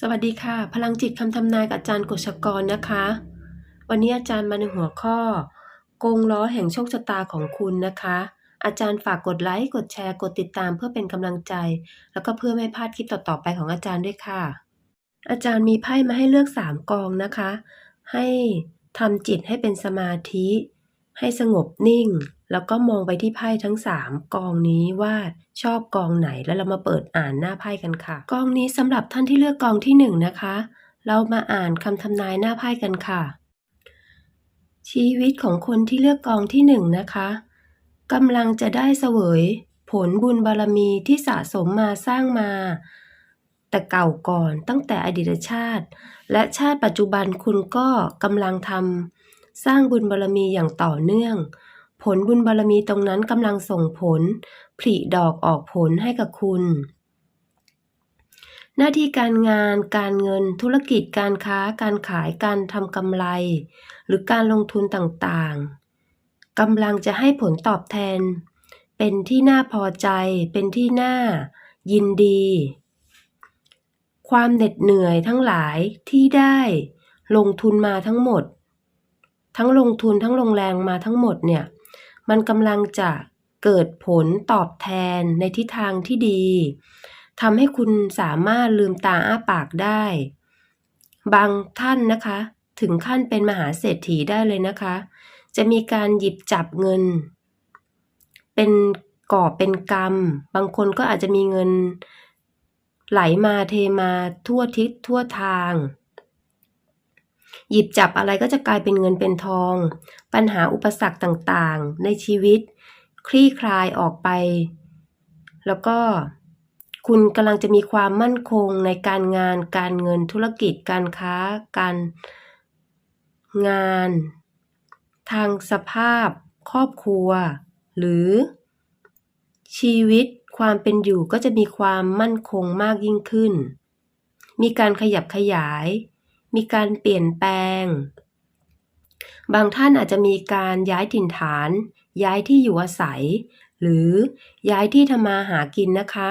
สวัสดีค่ะ พลังจิตคำทำนายกับอาจารย์กฤษกรนะคะ วันนี้อาจารย์มาในหัวข้อ กงล้อแห่งโชคชะตาของคุณนะคะ อาจารย์ฝากกดไลค์กดแชร์กดติดตามเพื่อเป็นกำลังใจ แล้วก็เพื่อไม่พลาดคลิปต่อๆไปของอาจารย์ด้วยค่ะ อาจารย์มีไพ่มาให้เลือก 3 กองนะคะ ให้ทำจิตให้เป็นสมาธิ ให้สงบนิ่ง แล้วก็มองไปที่ไพ่ทั้ง 3 กองนี้ว่าชอบกองไหนแล้วเรามาเปิดอ่านหน้าไพ่กันค่ะ กองนี้สำหรับท่านที่เลือกกองที่1นะคะ เรามาอ่านคำทำนายหน้าไพ่กันค่ะ ชีวิตของคนที่เลือกกองที่1นะคะกำลังจะได้เสวย ผลบุญบารมีที่สะสมมาสร้างมาแต่เก่าก่อนตั้งแต่อดีตชาติ และชาติปัจจุบันคุณก็กำลังทำ สร้างบุญบารมีอย่างต่อเนื่อง ผลบุญบารมีตรงนั้นกำลังส่งผล ผลิดอกออกผลให้กับคุณ หน้าที่การงาน การเงิน ธุรกิจการค้า การขายการทำกำไร หรือการลงทุนต่างๆกำลังจะให้ผลตอบแทน เป็นที่น่าพอใจ เป็นที่น่ายินดี ความเหน็ดเหนื่อยทั้งหลายที่ได้ลงทุนมาทั้งหมด ทั้งลงทุนทั้งลงแรงมาทั้งหมดเนี่ย มันกำลังจะเกิดผลตอบแทนในทิศทางที่ดีทำให้คุณสามารถลืมตาอ้าปากได้ บางท่านนะคะ ถึงขั้นเป็นมหาเศรษฐีได้เลยนะคะ จะมีการหยิบจับเงิน เป็นกอบเป็นกรรม บางคนก็อาจจะมีเงิน ไหลมาเทมาทั่วทิศทั่วทาง หยิบจับอะไรก็จะกลายเป็นเงินเป็นทอง ปัญหาอุปสรรคต่างๆ ในชีวิต คลี่คลายออกไป แล้วก็คุณกำลังจะมีความมั่นคงในการงาน การเงินธุรกิจ การค้า การงาน ทางสภาพ ครอบครัว หรือ ชีวิตความเป็นอยู่ก็จะมีความมั่นคงมากยิ่งขึ้น มีการขยับขยาย มีการเปลี่ยนแปลง บางท่านอาจจะมีการย้ายถิ่นฐาน ย้ายที่อยู่อาศัย หรือย้ายที่ทำมาหากินนะคะ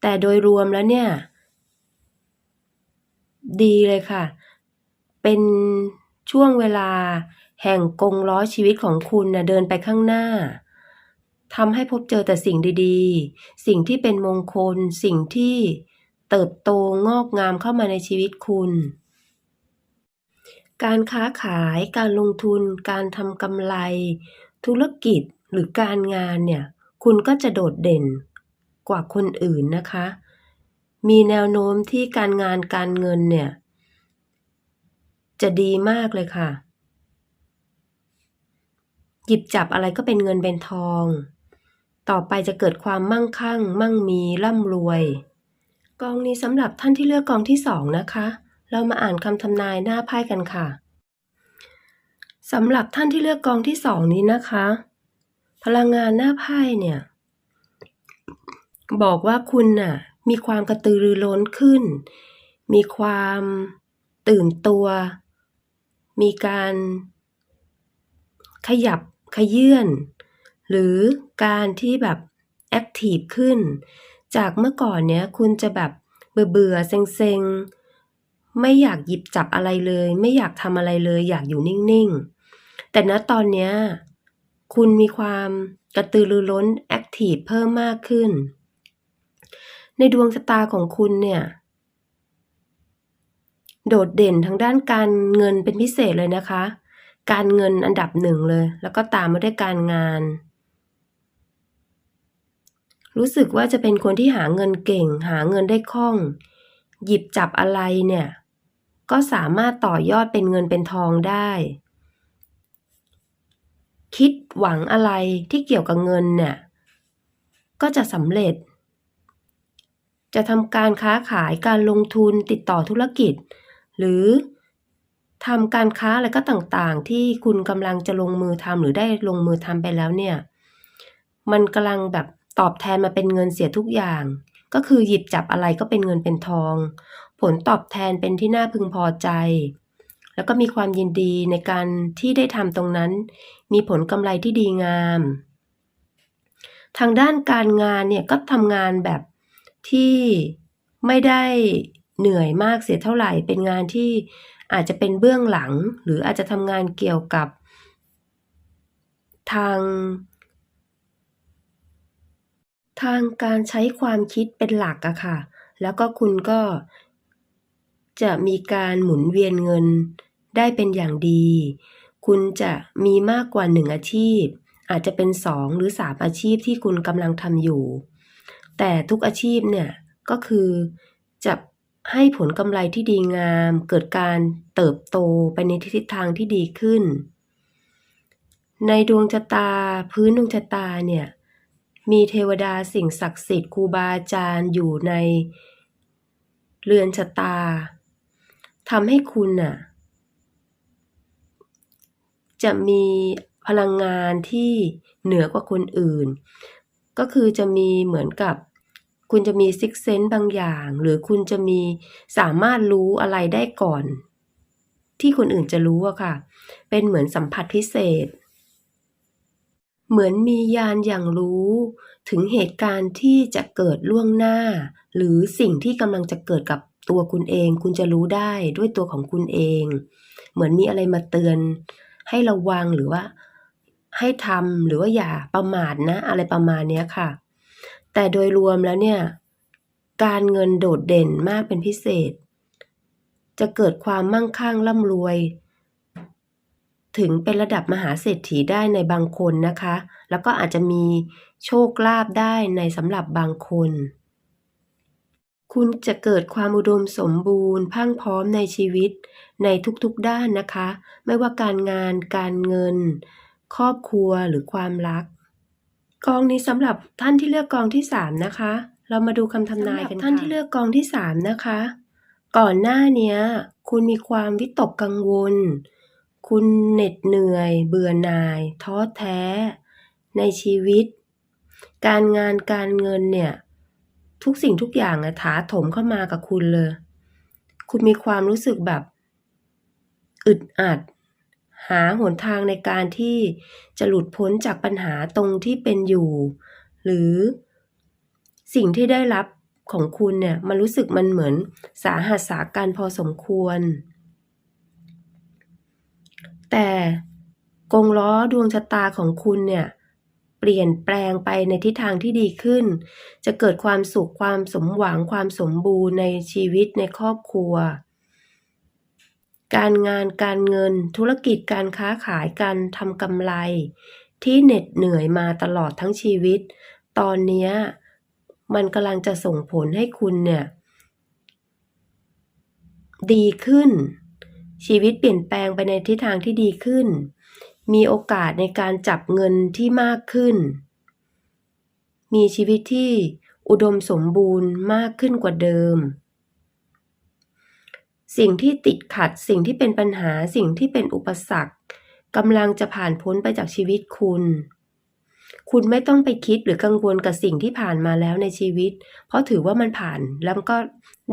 แต่โดยรวมแล้วเนี่ย ดีเลยค่ะ เป็นช่วงเวลาแห่งกงล้อชีวิตของคุณนะเดินไปข้างหน้าทำให้พบเจอแต่สิ่งดีๆ สิ่งที่เป็นมงคล สิ่งที่ เติบโตงอกงามเข้ามาในชีวิตคุณ การค้าขาย การลงทุน การทำกำไร ธุรกิจหรือการงานเนี่ย คุณก็จะโดดเด่นกว่าคนอื่นนะคะ มีแนวโน้มที่การงานการเงินเนี่ย จะดีมากเลยค่ะ หยิบจับอะไรก็เป็นเงินเป็นทอง ต่อไปจะเกิดความมั่งคั่ง มั่งมีร่ำรวย กองนี้สำหรับท่านที่เลือกกองที่สองนะคะ เรามาอ่านคำทำนายหน้าไพ่กันค่ะสำหรับท่านที่เลือกกองที่สองนี้นะคะ พลังงานหน้าไพ่เนี่ย บอกว่าคุณน่ะ มีความกระตือรือร้นขึ้น มีความตื่นตัว มีการขยับขยื่นหรือการที่แบบแอคทีฟขึ้น จากเมื่อก่อนเนี้ยคุณจะแบบเบื่อเบื่อเซ็งเซ็งไม่อยากหยิบจับอะไรเลย ไม่อยากทำอะไรเลย อยากอยู่นิ่งๆ แต่ณตอนเนี้ยคุณมีความกระตือรือร้นแอคทีฟเพิ่มมากขึ้น ในดวงชะตาของคุณเนี่ย โดดเด่นทางด้านการเงินเป็นพิเศษเลยนะคะ การเงินอันดับหนึ่งเลย แล้วก็ตามมาด้วยการงาน รู้สึกว่าจะเป็นคนที่หาเงินเก่ง หาเงินได้คล่อง หยิบจับอะไรเนี่ย ก็สามารถต่อยอดเป็นเงินเป็นทองได้ คิดหวังอะไรที่เกี่ยวกับเงินเนี่ย ก็จะสำเร็จ จะทำการค้าขายการลงทุนติดต่อธุรกิจ หรือทำการค้าอะไรก็ต่างๆ ที่คุณกำลังจะลงมือทำหรือได้ลงมือทำไปแล้วเนี่ย มันกำลังแบบ ตอบแทนมาเป็นเงินเสียทุกอย่าง ก็คือหยิบจับอะไรก็เป็นเงินเป็นทอง ผลตอบแทนเป็นที่น่าพึงพอใจ แล้วก็มีความยินดีในการที่ได้ทำตรงนั้น มีผลกำไรที่ดีงาม ทางด้านการงานเนี่ยก็ทำงานแบบที่ไม่ได้เหนื่อยมากเสียเท่าไหร่ เป็นงานที่อาจจะเป็นเบื้องหลัง หรืออาจจะทำงานเกี่ยวกับทาง ทางการใช้ความคิดเป็นหลักอะค่ะ แล้วก็คุณก็จะมีการหมุนเวียนเงินได้เป็นอย่างดี คุณจะมีมากกว่า1อาชีพ อาจจะเป็น2หรือ3อาชีพที่คุณกำลังทำอยู่ แต่ทุกอาชีพเนี่ยก็คือจะให้ผลกำไรที่ดีงาม เกิดการเติบโตไปในทิศทางที่ดีขึ้น ในดวงชะตาพื้นดวงชะตาเนี่ย มีเทวดาสิ่งศักดิ์สิทธิ์ครูบาอาจารย์อยู่ในเรือนชะตาทำให้คุณน่ะ จะมีพลังงานที่เหนือกว่าคนอื่น ก็คือจะมีเหมือนกับ คุณจะมี Sixth Sense บางอย่าง หรือคุณจะมีสามารถรู้อะไรได้ก่อน ที่คนอื่นจะรู้อะค่ะ เป็นเหมือนสัมผัสพิเศษ เหมือนมีญาณอย่างรู้ ถึงเหตุการณ์ที่จะเกิดล่วงหน้า หรือสิ่งที่กำลังจะเกิดกับตัวคุณเอง คุณจะรู้ได้ด้วยตัวของคุณเอง เหมือนมีอะไรมาเตือน ให้ระวังหรือว่า ให้ทำหรือว่าอย่าประมาทนะ อะไรประมาณนี้ค่ะ แต่โดยรวมแล้วเนี่ย การเงินโดดเด่นมากเป็นพิเศษ จะเกิดความมั่งคั่งร่ำรวย ถึงเป็นระดับมหาเศรษฐีได้ในบางคนนะคะ แล้วก็อาจจะมีโชคลาภได้ในสำหรับบางคน คุณจะเกิดความอุดมสมบูรณ์พรั่งพร้อมในชีวิตในทุกๆด้านนะคะ ไม่ว่าการงาน การเงิน ครอบครัวหรือความรัก กองนี้สำหรับท่านที่เลือกกองที่ 3 นะคะ เรามาดูคำทำนายกันค่ะท่านที่เลือกกองที่ 3 นะคะ ก่อนหน้าเนี้ยคุณมีความวิตกกังวล คุณเหน็ดเหนื่อยเบื่อหน่าย ท้อแท้ ในชีวิต การงานการเงินเนี่ย ทุกสิ่งทุกอย่างอะถาถมเข้ามากับคุณเลย คุณมีความรู้สึกแบบ อึดอัด หาหนทางในการที่จะหลุดพ้นจากปัญหาตรงที่เป็นอยู่ หรือสิ่งที่ได้รับของคุณเนี่ยมันรู้สึกมันเหมือนสาหัสสากันพอสมควร แต่กงล้อดวงชะตาของคุณเนี่ยเปลี่ยนแปลงไปในทิศทางที่ดีขึ้น จะเกิดความสุขความสมหวังความสมบูรณ์ในชีวิตในครอบครัว การงานการเงินธุรกิจการค้าขายการทำกำไร ที่เหน็ดเหนื่อยมาตลอดทั้งชีวิต ตอนนี้มันกำลังจะส่งผลให้คุณเนี่ยดีขึ้น ชีวิตเปลี่ยนแปลงไปในทิศทางที่ดีขึ้น มีโอกาสในการจับเงินที่มากขึ้น มีชีวิตที่อุดมสมบูรณ์มากขึ้นกว่าเดิม สิ่งที่ติดขัด สิ่งที่เป็นปัญหา สิ่งที่เป็นอุปสรรคกำลังจะผ่านพ้นไปจากชีวิตคุณ คุณไม่ต้องไปคิดหรือกังวลกับสิ่งที่ผ่านมาแล้วในชีวิต เพราะถือว่ามันผ่านแล้วก็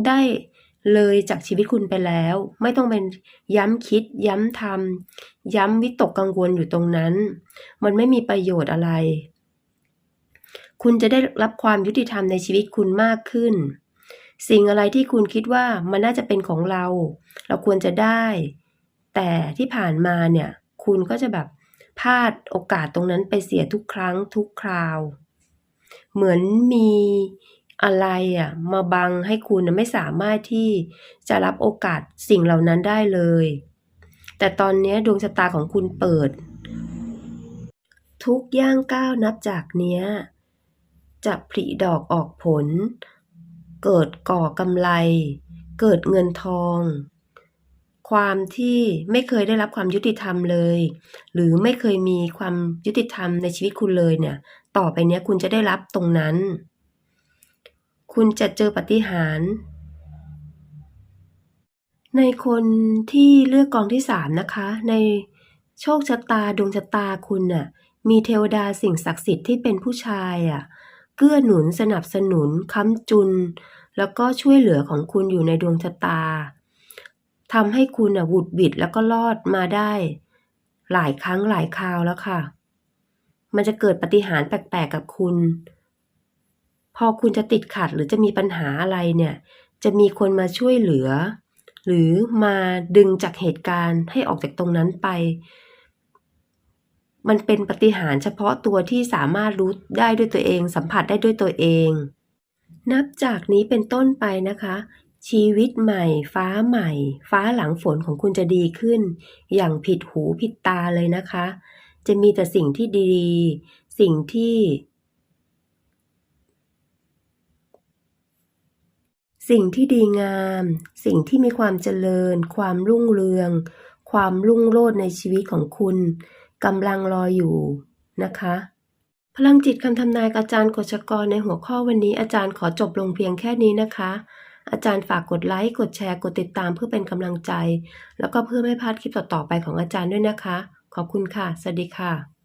ได้ เลยจากชีวิตคุณไปแล้ว ไม่ต้องเป็นย้ำคิด ย้ำทำย้ำวิตกกังวลอยู่ตรงนั้น มันไม่มีประโยชน์อะไร คุณจะได้รับความยุติธรรมในชีวิตคุณมากขึ้น สิ่งอะไรที่คุณคิดว่ามันน่าจะเป็นของเรา เราควรจะได้ แต่ที่ผ่านมาเนี่ย คุณก็จะแบบพลาดโอกาสตรงนั้นไปเสียทุกครั้งทุกคราว เหมือนมี อะไรอะมาบังให้คุณไม่สามารถที่จะรับโอกาสสิ่งเหล่านั้นได้เลย แต่ตอนนี้ดวงชะตาของคุณเปิด ทุกย่างก้าวนับจากเนี้ย จะผลิดอกออกผล เกิดก่อกำไร เกิดเงินทอง ความที่ไม่เคยได้รับความยุติธรรมเลย หรือไม่เคยมีความยุติธรรมในชีวิตคุณเลยเนี่ย ต่อไปเนี้ยคุณจะได้รับตรงนั้น คุณจะเจอปฏิหาร ในคนที่เลือกกองที่3นะคะ ในโชคชะตาดวงชะตาคุณน่ะมีเทวดาสิ่งศักดิ์สิทธิ์ที่เป็นผู้ชายอะเกื้อหนุนสนับสนุนค้ำจุน แล้วก็ช่วยเหลือของคุณอยู่ในดวงชะตาทำให้คุณน่ะหวุดหวิดแล้วก็รอดมาได้ หลายครั้งหลายคราวแล้วค่ะ มันจะเกิดปฏิหารแปลกๆกับคุณ พอคุณจะติดขัดหรือจะมีปัญหาอะไรเนี่ย จะมีคนมาช่วยเหลือ หรือมาดึงจากเหตุการณ์ให้ออกจากตรงนั้นไป มันเป็นปฏิหารเฉพาะตัวที่สามารถรู้ได้ด้วยตัวเอง สัมผัสได้ด้วยตัวเอง นับจากนี้เป็นต้นไปนะคะ ชีวิตใหม่ ฟ้าใหม่ ฟ้าหลังฝนของคุณจะดีขึ้น อย่างผิดหูผิดตาเลยนะคะ จะมีแต่สิ่งที่ดี สิ่งที่ สิ่งที่ดีงาม สิ่งที่มีความเจริญ ความรุ่งเรือง ความรุ่งโรจน์ในชีวิตของคุณกำลังรออยู่นะคะ พลังจิตคำทำนายอาจารย์กฤษกรในหัวข้อวันนี้อาจารย์ขอจบลงเพียงแค่นี้นะคะ อาจารย์ฝากกดไลค์ กดแชร์ กดติดตามเพื่อเป็นกำลังใจ แล้วก็เพื่อไม่พลาดคลิปต่อๆไปของอาจารย์ด้วยนะคะ ขอบคุณค่ะ สวัสดีค่ะ